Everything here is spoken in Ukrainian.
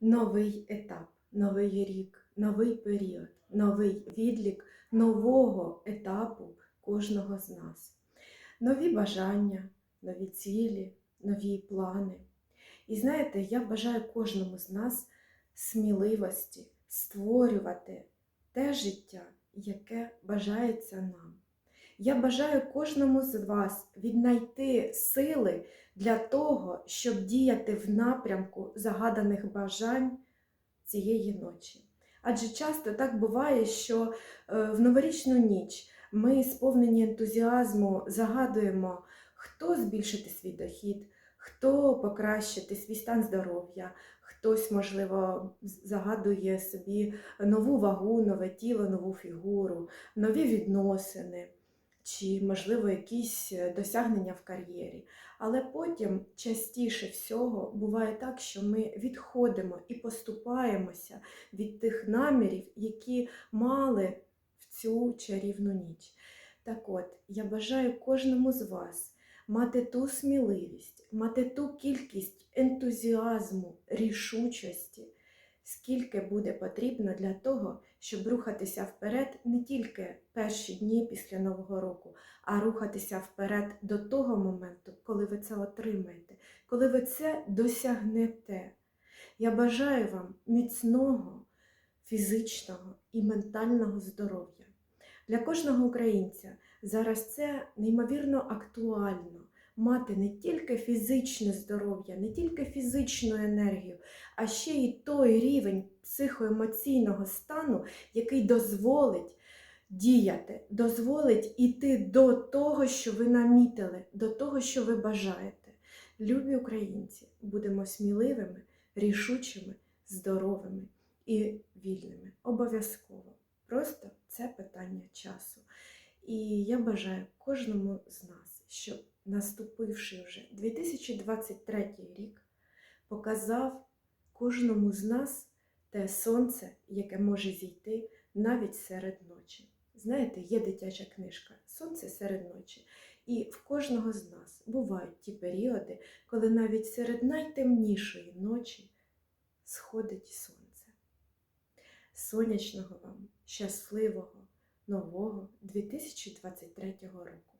новий етап, новий рік, новий період, новий відлік нового етапу кожного з нас. Нові бажання, нові цілі, нові плани. І знаєте, я бажаю кожному з нас сміливості створювати те життя, яке бажається нам. Я бажаю кожному з вас віднайти сили для того, щоб діяти в напрямку загаданих бажань цієї ночі. Адже часто так буває, що е, в новорічну ніч ми, сповнені ентузіазму, загадуємо, хто збільшити свій дохід, хто покращити свій стан здоров'я, хтось, можливо, загадує собі нову вагу, нове тіло, нову фігуру, нові відносини чи, можливо, якісь е, досягнення в кар'єрі. Але потім частіше всього буває так, що ми відходимо і поступаємося від тих намірів, які мали в цю чарівну ніч. Так от, я бажаю кожному з вас мати ту сміливість, мати ту кількість ентузіазму, рішучості, скільки буде потрібно для того, щоб рухатися вперед не тільки перші дні після Нового року, а рухатися вперед до того моменту, коли ви це отримаєте, коли ви це досягнете. Я бажаю вам міцного фізичного і ментального здоров'я. Для кожного українця зараз це неймовірно актуально мати не тільки фізичне здоров'я, не тільки фізичну енергію, а ще й той рівень психоемоційного стану, який дозволить діяти, дозволить іти до того, що ви намітили, до того, що ви бажаєте. Любі українці, будемо сміливими, рішучими, здоровими і вільними. Обов'язково. Просто це питання часу. І я бажаю кожному з нас, щоб наступивши вже 2023 рік, показав кожному з нас те сонце, яке може зійти навіть серед ночі. Знаєте, є дитяча книжка Сонце серед ночі. І в кожного з нас бувають ті періоди, коли навіть серед найтемнішої ночі сходить сонце. Сонячного вам, щасливого, нового 2023 року!